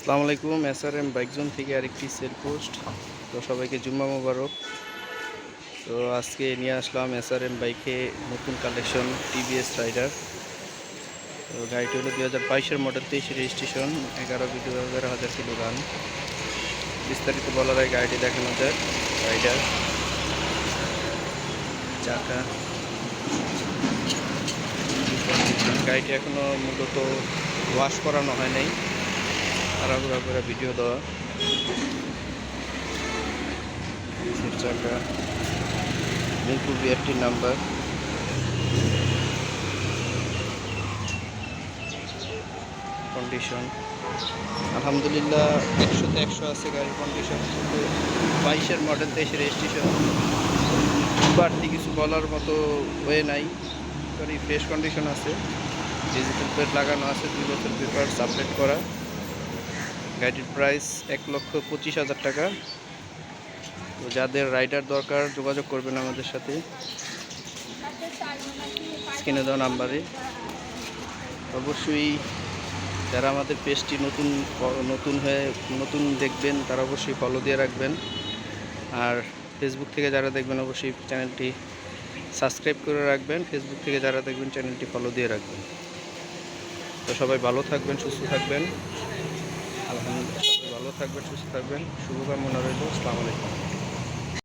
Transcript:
আসসালামু আলাইকুম S R M bike zone থেকে আরেকটি সেল পোস্ট। তো সবাইকে জুম্মা মোবারক। তো আজকে নিয়ে আসলাম এস আর এম বাইকে নতুন কালেকশন টিভিএস রাইডার তো গাড়িটি হলো দু হাজার বাইশের মডেল তেইশে রেজিস্ট্রেশন এগারো বিদু এগারো হাজার কিলো গান বিস্তারিত বলার আগে গাড়িটি দেখানো যায় রাইডার চাকা। গাড়িটি এখনও মূলত ওয়াশ করানো হয় নাই। তাড়াহুড়া করে ভিডিও দেওয়া। চাকা। মিরপুর বিআরটির নাম্বার। কন্ডিশন। আলহামদুলিল্লাহ, একশোতে একশো আছে গাড়ির কন্ডিশন। কিন্তু বাইশের মডেল তেইশে রেজিস্ট্রেশন বাড়তি কিছু বলার মতো ওয়ে নাই। গাড়ি ফ্রেশ কন্ডিশন আছে। ডিজিটাল প্লেট লাগানো আছে, দুই বছর পেপার আপডেট করা। গাড়িটির প্রাইস এক লক্ষ পঁচিশ হাজার টাকা। তো যাদের রাইডার দরকার, যোগাযোগ করবেন আমাদের সাথে। স্ক্রিনে দেওয়া নাম্বারে। অবশ্যই যারা আমাদের পেজটি নতুন নতুন হয়ে, নতুন দেখবেন, তারা অবশ্যই ফলো দিয়ে রাখবেন। আর ফেসবুক থেকে যারা দেখবেন, অবশ্যই চ্যানেলটি সাবস্ক্রাইব করে রাখবেন। ফেসবুক থেকে যারা দেখবেন চ্যানেলটি ফলো দিয়ে রাখবেন। তো সবাই ভালো থাকবেন, সুস্থ থাকবেন। আলহামদুলিল্লাহ। ভালো থাকবেন সুস্থ থাকবেন। শুভকামনা রইল। আসসালামু আলাইকুম।